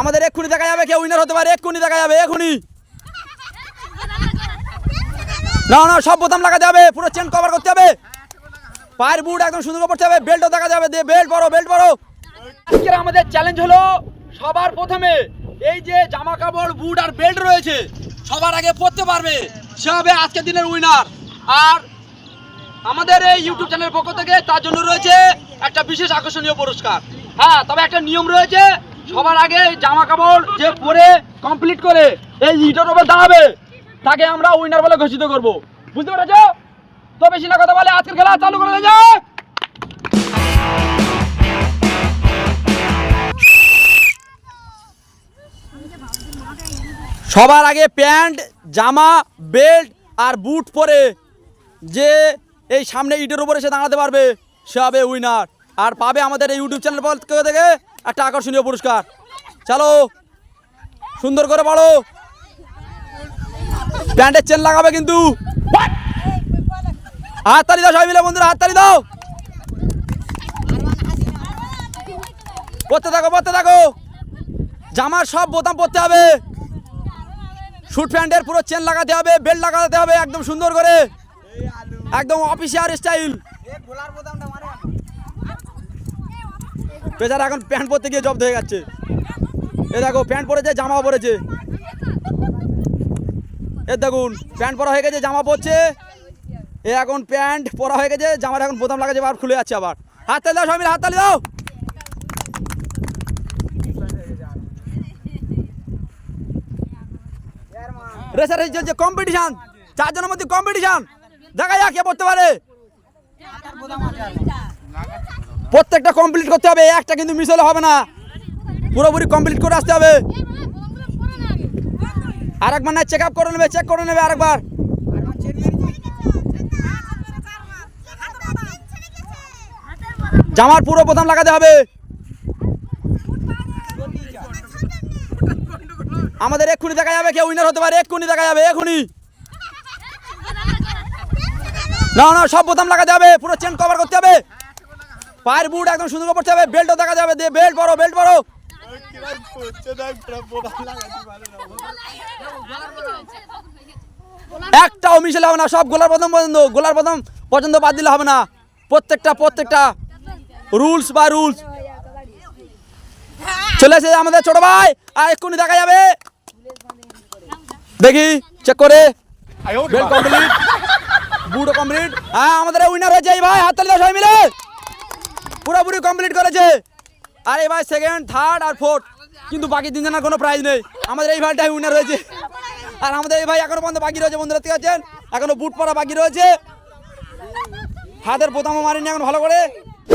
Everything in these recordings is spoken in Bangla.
আমাদের এক্ষুনি দেখা যাবে, কেউ উইনার হতে পারে, এক্ষুনি দেখা যাবে, এক্ষুনি। না না সব বোতাম লাগাতে হবে, পুরো চেন কভার করতে হবে। পায়ের বুট একদম সুন্দর করে পড়তে হবে বেল্টও দেখা যাবে দিয়ে বেল্ট পরো বেল্ট পরো। আজকের আমাদের চ্যালেঞ্জ হলো সবার প্রথমে এই যে জামা কাপড় বুট আর বেল্ট রয়েছে, সবার আগে পরতে পারবে, সে হবে আজকের দিনের উইনার আর আমাদের এই ইউটিউব চ্যানেলের পক্ষ থেকে তার জন্য রয়েছে একটা বিশেষ আকর্ষণীয় পুরস্কার। হ্যাঁ তবে একটা নিয়ম রয়েছে সবার আগে জামা কাপড় যে পরে কমপ্লিট করে এই ইটার ওপর দাঁড়াবে, তাকে আমরা উইনার বলে ঘোষিত করব। বুঝতে পেরেছ? তো বেশি না কথা বলে আজকের খেলা চালু করে যাক। সবার আগে প্যান্ট, জামা, বেল্ট আর বুট পরে যে এই সামনে ইটের উপরে এসে দাঁড়াতে পারবে, সে হবে উইনার আর পাবে আমাদের এই ইউটিউব চ্যানেল থেকে একটা আকর্ষণীয় পুরস্কার। চলো, সুন্দর করে পড়ো প্যান্টের চেন লাগাবে কিন্তু। হাত তালি দাও সবাই মিলে বন্ধুরা হাত তালি দাও। পড়তে থাকো পড়তে থাকো। জামার সব বোতাম পরতে হবে। শুট প্যান্টের পুরো চেন লাগাতে হবে, বেল্ট লাগাতে হবে, একদম সুন্দর করে। একদম অফিসিয়াল স্টাইল। বেচারা এখন প্যান্ট পরতে গিয়ে জব্দ হয়ে যাচ্ছে। এ দেখো, প্যান্ট পরেছে জামাও পরেছে। এ দেখুন, প্যান্ট পরা হয়ে গেছে, জামা পরছে। এ এখন প্যান্ট পরা হয়ে গেছে জামার এখন বোতাম লাগাচ্ছে আবার খুলে যাচ্ছে আবার। হাত তালি দাও সবাই হাত তালি দাও রেসারেস চলছে কম্পিটিশন চারজনের মধ্যে কম্পিটিশন দেখা যাক কে পড়তে পারে। প্রত্যেকটা কমপ্লিট করতে হবে, একটা কিন্তু মিস হলে হবে না। পুরোপুরি কমপ্লিট করে আসতে হবে। আরেকবার না চেক আপ করে নেবে চেক করে নেবে আরেকবার। জামার পুরো প্রথম লাগাতে হবে। আমাদের এক্ষুনি দেখা যাবে, কেউ উইনার হতে পারে, এক্ষুনি দেখা যাবে, এক্ষুনি। না না, সব বোতাম লাগাতে হবে, পুরো চেন কভার করতে হবে। পায়ের বুট একদম সুন্দর করে পড়তে হবে বেল্টও দেখা যাবে, দিয়ে বেল্ট পরো বেল্ট পরো। একটাও মিশেলে হবে না, সব গোলার প্রথম পর্যন্ত, গোলার প্রথম পর্যন্ত বাদ দিলে হবে না। প্রত্যেকটা প্রত্যেকটা রুলস বা রুলস। চলে এসেছে আমাদের ছোট ভাই, আর এক্ষুনি দেখা যাবে। দেখি চেক করে। কমপ্লিট বুটও কমপ্লিট হ্যাঁ আমাদের উইনার হয়েছে এই ভাই, হাততালি সবাই মিলে। পুরোপুরি কমপ্লিট করেছে। আর ভাই সেকেন্ড থার্ড আর ফোর্থ কিন্তু বাকি তিনজনের কোনো প্রাইজ নেই। আমাদের এই ভাইটাই উইনার হয়েছে। আর আমাদের এই ভাই এখনও পর্যন্ত বাকি রয়েছে বন্ধুরা ঠিক আছেন এখনও বুট পরা বাকি রয়েছে। হাতের বোতামও মারিনি এখন ভালো করে।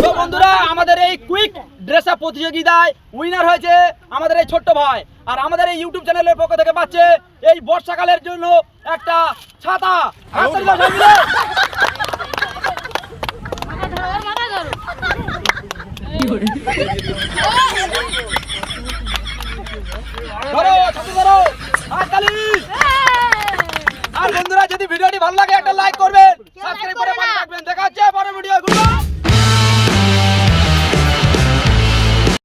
তো বন্ধুরা আমাদের এই কুইক ড্রেস আপ প্রতিযোগিতায় উইনার হয়েছে আমাদের এই ছোট্ট ভাই। আর আমাদের এই ইউটিউব চ্যানেলের পক্ষ থেকে পাচ্ছে এই বর্ষাকালের জন্য একটা ছাতা। লাইক করবেন সাবস্ক্রাইব করে পাশে থাকবেন। দেখা হচ্ছে পরের ভিডিও